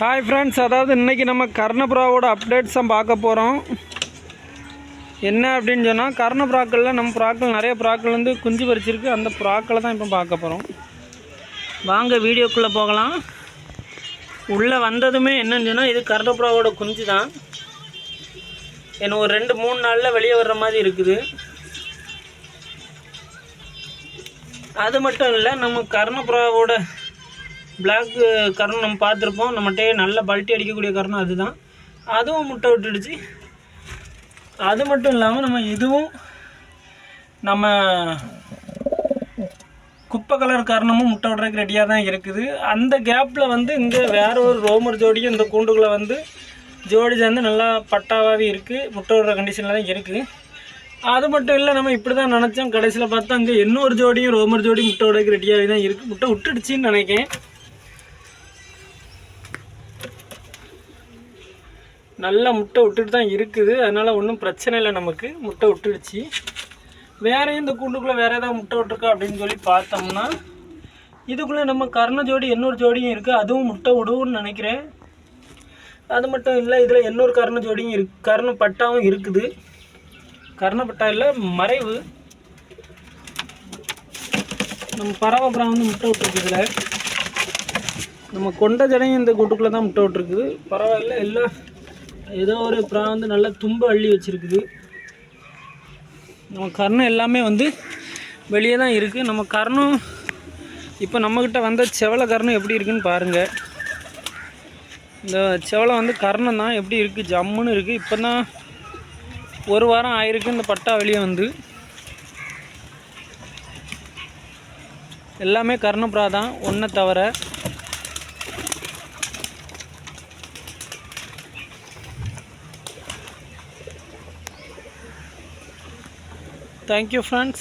Hi friends அதாவது இன்றைக்கி நம்ம கர்ணபுராவோட அப்டேட்ஸ் தான் பார்க்க போகிறோம் என்ன அப்படின்னு சொன்னால் கர்ண புறாக்களில் நம்ம புறாக்கள் நிறைய புறாக்கள் வந்து குஞ்சு பறிச்சிருக்கு. அந்த புறாக்களை தான் இப்போ பார்க்க போகிறோம் வாங்க வீடியோக்குள்ளே போகலாம். உள்ளே வந்ததுமே என்னன்னு சொன்னால் இது கர்ணபுராவோட குஞ்சு தான். எனக்கு ஒரு ரெண்டு மூணு நாளில் வெளியே வர்ற மாதிரி இருக்குது. அது மட்டும் இல்லை நம்ம கர்ணபுராவோட பிளாக்கு கரணம் நம்ம பார்த்துருப்போம். நம்மகிட்டே நல்ல பல்ட்டி அடிக்கக்கூடிய கரணம் அதுதான். அதுவும் முட்டை விட்டுடுச்சு. அது மட்டும் இல்லாமல் நம்ம இதுவும் நம்ம குப்பை கலர் காரணமும் முட்டை விடுறதுக்கு ரெடியாக தான் இருக்குது. அந்த கேப்பில் வந்து இங்கே வேற ஒரு ரோமர் ஜோடியும் இந்த கூண்டுக்குள்ளே வந்து ஜோடி சேர்ந்து நல்லா பட்டாவாகவே இருக்குது முட்டை விடுற கண்டிஷனில் தான் இருக்குது அது மட்டும் இல்லை நம்ம இப்படி தான் நினச்சோம். கடைசியில் பார்த்தா அங்கே இன்னொரு ஜோடியும் ரோமர் ஜோடி முட்டை விடுறதுக்கு ரெடியாகவே தான் இருக்குது முட்டை விட்டுடுச்சின்னு நினைக்கிறேன். நல்லா முட்டை விட்டுட்டு தான் இருக்குது. அதனால் ஒன்றும் பிரச்சனை இல்லை நமக்கு. முட்டை விட்டுடுச்சு. வேறு இந்த கூண்டுக்குள்ளே வேறு ஏதாவது முட்டை விட்டுருக்கா அப்படின்னு சொல்லி பார்த்தோம்னா இதுக்குள்ளே நம்ம கர்ண ஜோடி இன்னொரு ஜோடியும் இருக்குது அதுவும் முட்டை விடுவோம்னு நினைக்கிறேன். அது மட்டும் இல்லை இதில் இன்னொரு கர்ண ஜோடியும் இருக்கு. கர்ண பட்டாவும் இருக்குது. கர்ண பட்டா இல்லை மறைவு. நம்ம பறவை வந்து முட்டை விட்டுருக்கு இதில். நம்ம கொண்ட ஜடையும் இந்த கூட்டுக்குள்ளே தான் முட்டை விட்டுருக்குது. பரவாயில்ல எல்லாம் ஏதோ ஒரு புறா வந்து நல்லா தும்பு அள்ளி வச்சுருக்குது. நம்ம கர்ணம் எல்லாமே வந்து வெளியே தான் இருக்குது நம்ம கர்ணம் இப்போ நம்மக்கிட்ட வந்த செவலை கர்ணம் எப்படி இருக்குன்னு பாருங்கள் இந்த செவலை வந்து கர்ணம் தான் எப்படி இருக்குது ஜம்முன்னு இருக்குது இப்போ தான் ஒரு வாரம் ஆயிருக்கு இந்த பட்டா வெளியே வந்து. எல்லாமே கர்ணப்புறா தான். ஒன்றை தவிர தேங்க்யூ ஃப்ரெண்ட்ஸ்